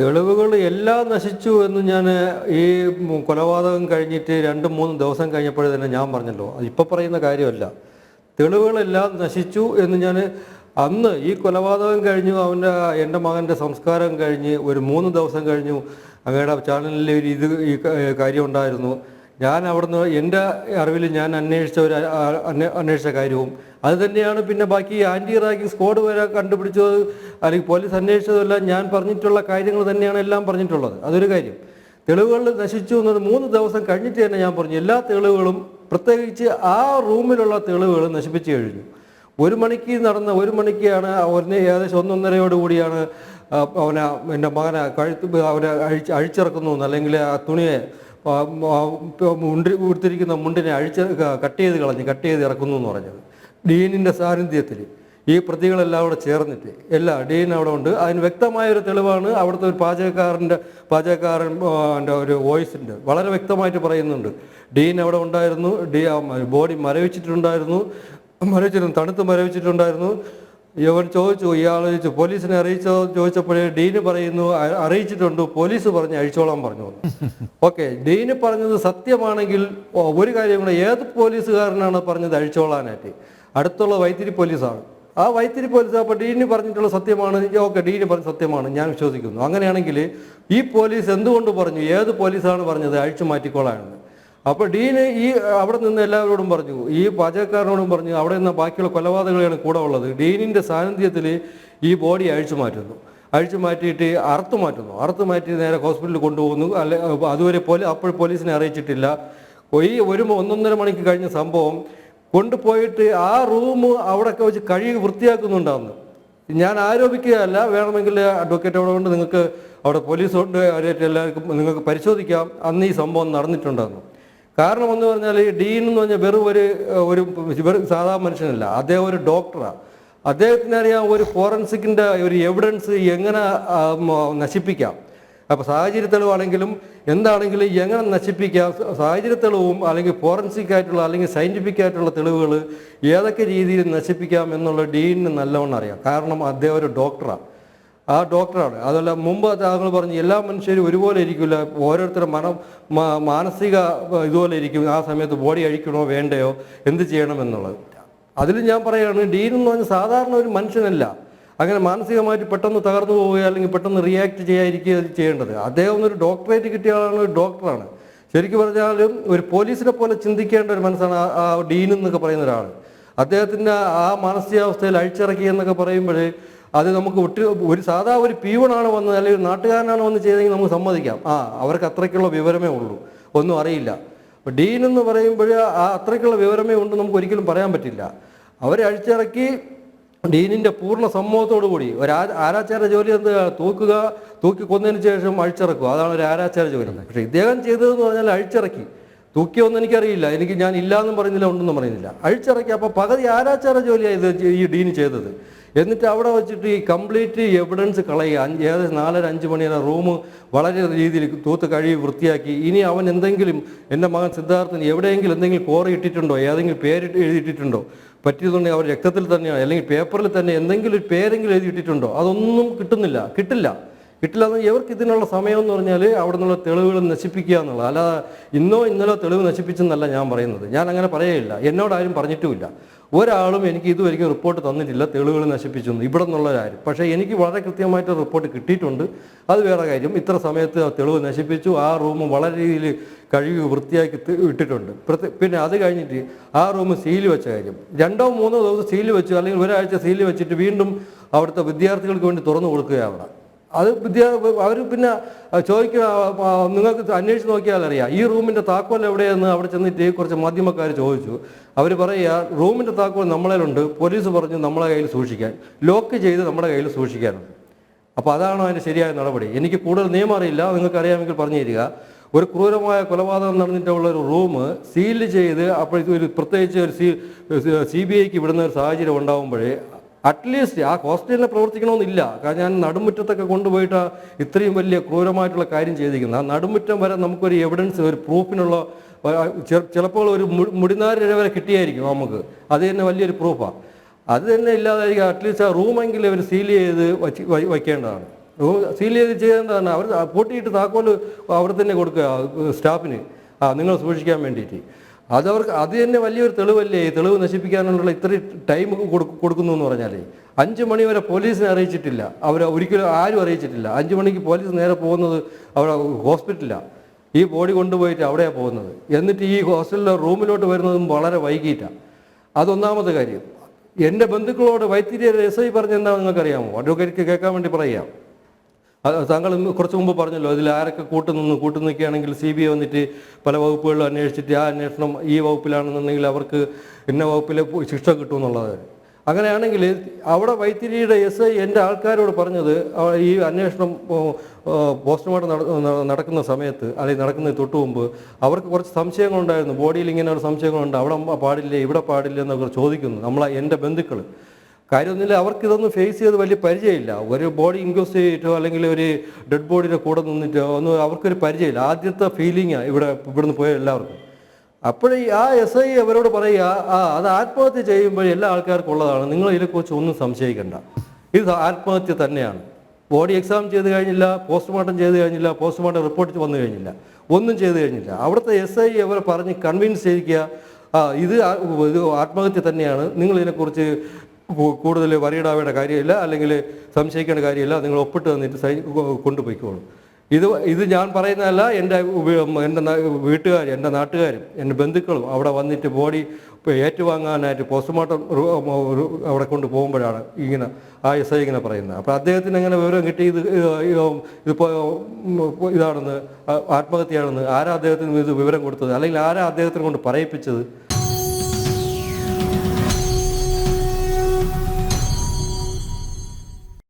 തെളിവുകൾ എല്ലാം നശിച്ചു എന്ന് ഞാൻ ഈ കൊലപാതകം കഴിഞ്ഞിട്ട് രണ്ട് മൂന്ന് ദിവസം കഴിഞ്ഞപ്പോഴേ തന്നെ ഞാൻ പറഞ്ഞല്ലോ. അത് ഇപ്പം പറയുന്ന കാര്യമല്ല. തെളിവുകളെല്ലാം നശിച്ചു എന്ന് ഞാൻ അന്ന് ഈ കൊലപാതകം കഴിഞ്ഞു അവന്റെ എന്റെ മകന്റെ സംസ്കാരം കഴിഞ്ഞ് ഒരു മൂന്ന് ദിവസം കഴിഞ്ഞു അങ്ങയുടെ ചാനലിൽ ഒരു ഇത് ഈ കാര്യം ഉണ്ടായിരുന്നു. ഞാൻ അവിടുന്ന് എന്റെ അറിവിൽ ഞാൻ അന്വേഷിച്ച ഒരു അന്വേഷിച്ച കാര്യവും അത് തന്നെയാണ് പിന്നെ ബാക്കി ആന്റി റാഗിങ് സ്ക്വാഡ് വരെ കണ്ടുപിടിച്ചത് അല്ലെങ്കിൽ പോലീസ് അന്വേഷിച്ചതെല്ലാം ഞാൻ പറഞ്ഞിട്ടുള്ള കാര്യങ്ങൾ തന്നെയാണ് എല്ലാം പറഞ്ഞിട്ടുള്ളത്. അതൊരു കാര്യം. തെളിവുകൾ നശിച്ചു എന്നത് മൂന്ന് ദിവസം കഴിഞ്ഞിട്ട് തന്നെ ഞാൻ പറഞ്ഞു എല്ലാ തെളിവുകളും പ്രത്യേകിച്ച് ആ റൂമിലുള്ള തെളിവുകൾ നശിപ്പിച്ചു കഴിഞ്ഞു. ഒരു മണിക്ക് നടന്ന ഒരു മണിക്കാണ് അവനെ ഏകദേശം ഒന്നൊന്നരയോട് കൂടിയാണ് അവനെ എന്റെ മകനെ കഴുത്ത് അവനെ അഴിച്ച് അഴിച്ചിറക്കുന്നു അല്ലെങ്കിൽ ആ തുണിയെ മുണ്ടി ഉടുത്തിരിക്കുന്ന മുണ്ടിനെ അഴിച്ച് കട്ട് ചെയ്ത് കളഞ്ഞ് കട്ട് ചെയ്ത് ഇറക്കുന്നു എന്ന് പറഞ്ഞത്. ഡീനിന്റെ സാന്നിധ്യത്തിൽ ഈ പ്രതികളെല്ലാം അവിടെ ചേർന്നിട്ട് എല്ലാ ഡീൻ അവിടെ ഉണ്ട്. അതിന് വ്യക്തമായ ഒരു തെളിവാണ് അവിടുത്തെ ഒരു പാചകക്കാരന്റെ പാചകക്കാരൻ ഒരു വോയിസിന്റെ. വളരെ വ്യക്തമായിട്ട് പറയുന്നുണ്ട്. ഡീൻ അവിടെ ഉണ്ടായിരുന്നു ഡീ ബോഡി മരവിച്ചിട്ടുണ്ടായിരുന്നു മരവിച്ചിരുന്നു തണുത്ത് മരവിച്ചിട്ടുണ്ടായിരുന്നു. ഇവൻ ചോദിച്ചു ഇയാൾ ചോദിച്ചു പോലീസിനെ അറിയിച്ചോ? ചോദിച്ചപ്പോഴേ ഡീന് പറയുന്നു അറിയിച്ചിട്ടുണ്ട് പോലീസ് പറഞ്ഞ് അഴിച്ചോളാൻ പറഞ്ഞു. ഓക്കെ ഡീന് പറഞ്ഞത് സത്യമാണെങ്കിൽ ഒരു കാര്യം കൂടെ ഏത് പോലീസുകാരനാണ് പറഞ്ഞത് അഴിച്ചോളാനായിട്ട്? അടുത്തുള്ള വൈത്തിരി പോലീസാണ്. ആ വൈത്തിരി പോലീസ് അപ്പോൾ ഡീന് പറഞ്ഞിട്ടുള്ള സത്യമാണ്. ഓക്കെ ഡീന് പറഞ്ഞ സത്യമാണ്. ഞാൻ വിശ്വസിക്കുന്നു. അങ്ങനെയാണെങ്കിൽ ഈ പോലീസ് എന്തുകൊണ്ട് പറഞ്ഞു? ഏത് പോലീസാണ് പറഞ്ഞത്? അഴിച്ചു മാറ്റിക്കോളാണെന്ന് അപ്പോൾ ഡീന് ഈ അവിടെ നിന്ന് എല്ലാവരോടും പറഞ്ഞു. ഈ പാചകക്കാരനോടും പറഞ്ഞു. അവിടെ നിന്ന് ബാക്കിയുള്ള കൊലപാതകളാണ് കൂടെ ഉള്ളത്. ഡീനിന്റെ സാന്നിധ്യത്തിൽ ഈ ബോഡി അഴിച്ചു മാറ്റുന്നു. അഴിച്ചു മാറ്റിയിട്ട് അറുത്ത് മാറ്റുന്നു. അറുത്ത് മാറ്റി നേരെ ഹോസ്പിറ്റലിൽ കൊണ്ടുപോകുന്നു. അല്ലെ അതുവരെ പോലെ അപ്പോൾ പോലീസിനെ അറിയിച്ചിട്ടില്ല. ഈ ഒരു ഒന്നൊന്നര മണിക്ക് കഴിഞ്ഞ സംഭവം കൊണ്ടുപോയിട്ട് ആ റൂം അവിടെയൊക്കെ വെച്ച് കഴുകി വൃത്തിയാക്കുന്നുണ്ടാവുന്നു. ഞാൻ ആരോപിക്കുകയല്ല വേണമെങ്കിൽ അഡ്വക്കേറ്റ് അവിടെ കൊണ്ട് നിങ്ങൾക്ക് അവിടെ പോലീസ് കൊണ്ട് എല്ലാവർക്കും നിങ്ങൾക്ക് പരിശോധിക്കാം. അന്ന് ഈ സംഭവം നടന്നിട്ടുണ്ടായിരുന്നു. കാരണം എന്ന് പറഞ്ഞാൽ ഈ ഡീൻ എന്ന് പറഞ്ഞാൽ വെറും ഒരു ഒരു വെറും സാധാരണ മനുഷ്യനല്ല അദ്ദേഹം ഒരു ഡോക്ടറാണ് അദ്ദേഹത്തിനറിയാം ഒരു ഫോറൻസിക്കിന്റെ ഒരു എവിഡൻസ് എങ്ങനെ നശിപ്പിക്കാം. അപ്പോൾ സാഹചര്യ തെളിവാണെങ്കിലും എന്താണെങ്കിലും എങ്ങനെ നശിപ്പിക്കാം? സാഹചര്യ തെളിവും അല്ലെങ്കിൽ ഫോറൻസിക് ആയിട്ടുള്ള അല്ലെങ്കിൽ സയന്റിഫിക് ആയിട്ടുള്ള തെളിവുകൾ ഏതൊക്കെ രീതിയിൽ നശിപ്പിക്കാം എന്നുള്ള ഡീനിന് നല്ലവണ്ണം അറിയാം. കാരണം അദ്ദേഹം ഒരു ഡോക്ടറാണ് ആ ഡോക്ടറാണ്. അതല്ല മുമ്പ് താങ്കൾ പറഞ്ഞു എല്ലാ മനുഷ്യരും ഒരുപോലെ ഇരിക്കില്ല ഓരോരുത്തരുടെ മന മാനസിക ഇതുപോലെ ഇരിക്കും. ആ സമയത്ത് ബോഡി അഴിക്കണോ വേണ്ടയോ എന്ത് ചെയ്യണം എന്നുള്ളത്. അതിൽ ഞാൻ പറയുകയാണ് ഡീൻ എന്ന് പറഞ്ഞാൽ സാധാരണ ഒരു മനുഷ്യനല്ല. അങ്ങനെ മാനസികമായിട്ട് പെട്ടെന്ന് തകർന്നു പോവുക അല്ലെങ്കിൽ പെട്ടെന്ന് റിയാക്ട് ചെയ്യാതിരിക്കുക ചെയ്യേണ്ടത്. അദ്ദേഹം ഒരു ഡോക്ടറേറ്റ് കിട്ടിയ ആളാണ് ഒരു ഡോക്ടറാണ് ശരിക്കും പറഞ്ഞാലും ഒരു പോലീസിനെ പോലെ ചിന്തിക്കേണ്ട ഒരു മനസ്സാണ് ആ- ഡീൻ എന്നൊക്കെ പറയുന്ന ഒരാൾ അദ്ദേഹത്തിന്റെ ആ മാനസികാവസ്ഥയിൽ അഴിച്ചിറക്കി എന്നൊക്കെ പറയുമ്പോൾ അത് നമുക്ക് ഒട്ടി ഒരു സാധാ ഒരു പീവണാണ് വന്നത് അല്ലെങ്കിൽ ഒരു നാട്ടുകാരനാണ് വന്ന് ചെയ്തെങ്കിൽ നമുക്ക് സമ്മതിക്കാം. ആ അവർക്ക് അത്രയ്ക്കുള്ള വിവരമേ ഉള്ളൂ. ഒന്നും അറിയില്ല. ഡീൻ എന്ന് പറയുമ്പോൾ ആ അത്രയ്ക്കുള്ള വിവരമേ ഉണ്ട് നമുക്ക് ഒരിക്കലും പറയാൻ പറ്റില്ല. അവരെ അഴിച്ചിറക്കി ഡീനിന്റെ പൂർണ സമ്മതത്തോടു കൂടി ഒരു ആരാചാര ജോലി എന്ത് തൂക്കുക തൂക്കി കൊന്നതിന് ശേഷം അഴിച്ചിറക്കുക. അതാണ് ഒരു ആരാചാര ജോലി. പക്ഷെ ഇദ്ദേഹം ചെയ്തതെന്ന് പറഞ്ഞാൽ അഴിച്ചിറക്കി. തൂക്കിയൊന്നും എനിക്കറിയില്ല. എനിക്ക് ഞാൻ ഇല്ലാന്നും പറയുന്നില്ല ഉണ്ടെന്നും പറയുന്നില്ല. അഴിച്ചിറക്കി. അപ്പോൾ പകുതി ആരാചാര ജോലിയാണ് ഇത് ഈ ഡീൻ ചെയ്തത്. എന്നിട്ട് അവിടെ വെച്ചിട്ട് ഈ കംപ്ലീറ്റ് എവിഡൻസ് കളയുക. ഏകദേശം നാലര അഞ്ച് മണിയുടെ റൂം വളരെ രീതിയിൽ തൂത്ത് കഴുകി വൃത്തിയാക്കി. ഇനി അവൻ എന്തെങ്കിലും എന്റെ മകൻ സിദ്ധാർത്ഥൻ എവിടെയെങ്കിലും എന്തെങ്കിലും കോറി ഇട്ടിട്ടുണ്ടോ? ഏതെങ്കിലും പേരിട്ട് എഴുതിയിട്ടിട്ടുണ്ടോ? പറ്റിയതുണ്ടെങ്കിൽ അവർ രക്തത്തിൽ തന്നെയാണ് അല്ലെങ്കിൽ പേപ്പറിൽ തന്നെ എന്തെങ്കിലും ഒരു പേരെങ്കിലും എഴുതിയിട്ടിട്ടുണ്ടോ അതൊന്നും കിട്ടുന്നില്ല. കിട്ടില്ല. കിട്ടില്ല ഇവർക്ക് ഇതിനുള്ള സമയം എന്ന് പറഞ്ഞാൽ അവിടെ നിന്നുള്ള തെളിവുകൾ നശിപ്പിക്കുക എന്നുള്ളത്. അല്ലാതെ ഇന്നോ ഇന്നലോ തെളിവ് നശിപ്പിച്ചെന്നല്ല ഞാൻ പറയുന്നത്. ഞാൻ അങ്ങനെ പറയുകയില്ല. എന്നോട് ആരും പറഞ്ഞിട്ടുമില്ല. ഒരാളും എനിക്ക് ഇതുവരെയ്ക്കും റിപ്പോർട്ട് തന്നിട്ടില്ല. തെളിവുകൾ നശിപ്പിച്ചു ഇവിടെ നിന്നുള്ളവരാരും പക്ഷേ എനിക്ക് വളരെ കൃത്യമായിട്ട് റിപ്പോർട്ട് കിട്ടിയിട്ടുണ്ട്. അത് വേറെ കാര്യം. ഇത്ര സമയത്ത് തെളിവ് നശിപ്പിച്ചു. ആ റൂം വളരെ രീതിയിൽ കഴുകി വൃത്തിയാക്കി ഇട്ടിട്ടുണ്ട്. പിന്നെ അത് കഴിഞ്ഞിട്ട് ആ റൂം സീൽ വെച്ച കാര്യം. രണ്ടോ മൂന്നോ ദിവസം സീൽ വെച്ചു അല്ലെങ്കിൽ ഒരാഴ്ച സീൽ വെച്ചിട്ട് വീണ്ടും അവിടുത്തെ വിദ്യാർത്ഥികൾക്ക് വേണ്ടി തുറന്നു കൊടുക്കുകയാണ്. അവിടെ അത് വിദ്യാ അവർ പിന്നെ ചോദിക്കുക നിങ്ങൾക്ക് അന്വേഷിച്ച് നോക്കിയാൽ അറിയാം. ഈ റൂമിന്റെ താക്കോൽ എവിടെയെന്ന് അവിടെ ചെന്നിട്ട് കുറച്ച് മാധ്യമക്കാർ ചോദിച്ചു. അവർ പറയുക റൂമിന്റെ താക്കോൽ നമ്മളേലുണ്ട്. പോലീസ് പറഞ്ഞു നമ്മളെ കയ്യിൽ സൂക്ഷിക്കാൻ. ലോക്ക് ചെയ്ത് നമ്മുടെ കയ്യിൽ സൂക്ഷിക്കാനുണ്ട്. അപ്പോൾ അതാണോ അതിന്റെ ശരിയായ നടപടി. എനിക്ക് കൂടുതൽ നിയമം അറിയില്ല. നിങ്ങൾക്ക് അറിയാമെങ്കിൽ പറഞ്ഞു തരിക ഒരു ക്രൂരമായ കൊലപാതകം നടന്നിട്ടുള്ള ഒരു റൂം സീൽ ചെയ്ത് അപ്പോഴത്തെ ഒരു പ്രത്യേകിച്ച് ഒരു സി സി ബി ഐക്ക് വിടുന്ന ഒരു സാഹചര്യം ഉണ്ടാകുമ്പോഴേ അറ്റ്ലീസ്റ്റ് ആ ഹോസ്റ്റലിനെ പ്രവർത്തിക്കണമെന്നില്ല. കാരണം ഞാൻ നടുമുറ്റത്തൊക്കെ കൊണ്ടുപോയിട്ട് ഇത്രയും വലിയ ക്രൂരമായിട്ടുള്ള കാര്യം ചെയ്തിരിക്കുന്നത് ആ നടുമുറ്റം വരെ നമുക്കൊരു എവിഡൻസ് ഒരു പ്രൂഫിനുള്ള ചിലപ്പോൾ ഒരു മു- വരെ കിട്ടിയായിരിക്കും നമുക്ക്. അത് തന്നെ വലിയൊരു പ്രൂഫാണ് അത് തന്നെ ഇല്ലാതായിരിക്കും. അറ്റ്ലീസ്റ്റ് ആ റൂമെങ്കിലും അവർ സീൽ ചെയ്ത് വച്ച് വ- സീൽ ചെയ്ത് ചെയ്യേണ്ടതാണ് അവർ പൂട്ടിയിട്ട് താക്കോൽ അവിടെ തന്നെ കൊടുക്കുക സ്റ്റാഫിന്. ആ നിങ്ങൾ സൂക്ഷിക്കാൻ വേണ്ടിയിട്ട്. അതവർക്ക് അത് തന്നെ വലിയൊരു തെളിവല്ലേ? തെളിവ് നശിപ്പിക്കാനുള്ള ഇത്രയും ടൈം കൊടുക്കുന്നു എന്ന് പറഞ്ഞാലേ. അഞ്ച് മണി വരെ പോലീസിനെ അറിയിച്ചിട്ടില്ല. അവർ ഒരിക്കലും ആരും അറിയിച്ചിട്ടില്ല. അഞ്ച് മണിക്ക് പോലീസ് നേരെ പോകുന്നത് അവിടെ ഹോസ്പിറ്റലിലാണ് ഈ ബോഡി കൊണ്ടുപോയിട്ട് അവിടെയാണ് പോകുന്നത്. എന്നിട്ട് ഈ ഹോസ്റ്റലിലെ റൂമിലോട്ട് വരുന്നതും വളരെ വൈകിട്ടാണ് അതൊന്നാമത്തെ കാര്യം. എന്റെ ബന്ധുക്കളോട് വൈത്തിരി എസ് ഐ പറഞ്ഞെന്താണെന്ന് നിങ്ങൾക്കറിയാമോ? അഡ്വക്കേറ്റ് കേൾക്കാൻ വേണ്ടി പറയാം താങ്കൾ കുറച്ച് മുമ്പ് പറഞ്ഞല്ലോ ഇതിൽ ആരൊക്കെ കൂട്ടുനിന്ന് കൂട്ടുനിൽക്കുകയാണെങ്കിൽ സി ബി ഐ വന്നിട്ട് പല വകുപ്പുകളിലും അന്വേഷിച്ചിട്ട് ആ അന്വേഷണം ഈ വകുപ്പിലാണെന്നുണ്ടെങ്കിൽ അവർക്ക് ഇന്ന വകുപ്പിലെ ശിക്ഷ കിട്ടുമെന്നുള്ളത്. അങ്ങനെയാണെങ്കിൽ അവിടെ വൈത്തിരിയുടെ എസ് ഐ എന്റെ ആൾക്കാരോട് പറഞ്ഞത് ഈ അന്വേഷണം പോസ്റ്റ്മോർട്ടം നടക്കുന്ന സമയത്ത് അല്ലെങ്കിൽ നടക്കുന്ന തൊട്ട് മുമ്പ് അവർക്ക് കുറച്ച് സംശയങ്ങളുണ്ടായിരുന്നു. ബോഡിയിൽ ഇങ്ങനെ ഒരു സംശയങ്ങളുണ്ട് അവിടെ പാടില്ലേ ഇവിടെ പാടില്ലേ എന്നൊക്കെ ചോദിക്കുന്നു. നമ്മളെ എന്റെ ബന്ധുക്കൾ കാര്യമൊന്നുമില്ല. അവർക്ക് ഇതൊന്നും ഫേസ് ചെയ്ത് വലിയ പരിചയമില്ല. ഒരു ബോഡി ഇൻക്വസ്റ്റ് ചെയ്തിട്ടോ അല്ലെങ്കിൽ ഒരു ഡെഡ് ബോഡിയുടെ കൂടെ നിന്നിട്ടോ ഒന്നും അവർക്കൊരു പരിചയമില്ല. ആദ്യത്തെ ഫീലിങ്ങാണ് ഇവിടെ ഇവിടുന്ന് പോയ എല്ലാവർക്കും. അപ്പോഴേ ആ എസ് ഐ അവരോട് പറയുക ആ അത് ആത്മഹത്യ ചെയ്യുമ്പോൾ എല്ലാ ആൾക്കാർക്കും ഉള്ളതാണ്. നിങ്ങൾ ഇതിനെക്കുറിച്ച് ഒന്നും സംശയിക്കണ്ട. ഇത് ആത്മഹത്യ തന്നെയാണ്. ബോഡി എക്സാം ചെയ്ത് കഴിഞ്ഞില്ല പോസ്റ്റ്മോർട്ടം ചെയ്ത് കഴിഞ്ഞില്ല പോസ്റ്റ്മോർട്ടം റിപ്പോർട്ട് വന്നു കഴിഞ്ഞില്ല. ഒന്നും ചെയ്ത് കഴിഞ്ഞില്ല. അവിടുത്തെ എസ് ഐ അവരെ പറഞ്ഞ് കൺവിൻസ് ചെയ്യിക്കുക ഇത് ഇത് ആത്മഹത്യ തന്നെയാണ്. നിങ്ങൾ ഇതിനെക്കുറിച്ച് കൂടുതൽ വറിയിടാവേണ്ട കാര്യമില്ല അല്ലെങ്കിൽ സംശയിക്കേണ്ട കാര്യമില്ല നിങ്ങൾ ഒപ്പിട്ട് തന്നിട്ട് സൈ കൊണ്ടുപോയിക്കോളും. ഇത് ഇത് ഞാൻ പറയുന്നതല്ല എന്റെ എന്റെ വീട്ടുകാർ എന്റെ നാട്ടുകാരും എന്റെ ബന്ധുക്കളും അവിടെ വന്നിട്ട് ബോഡി ഏറ്റുവാങ്ങാനായിട്ട് പോസ്റ്റ്മോർട്ടം അവിടെ കൊണ്ട് പോകുമ്പോഴാണ് ഇങ്ങനെ ആ എസ് ഐ ഇങ്ങനെ പറയുന്നത്. അപ്പോൾ അദ്ദേഹത്തിന് എങ്ങനെ വിവരം കിട്ടി? ഇത് ഇതിപ്പോൾ ഇതാണെന്ന് ആത്മഹത്യയാണെന്ന് ആരാ അദ്ദേഹത്തിന് ഇത് വിവരം കൊടുത്തത്? അല്ലെങ്കിൽ ആരാ അദ്ദേഹത്തിനെ കൊണ്ട് പറയിപ്പിച്ചത്?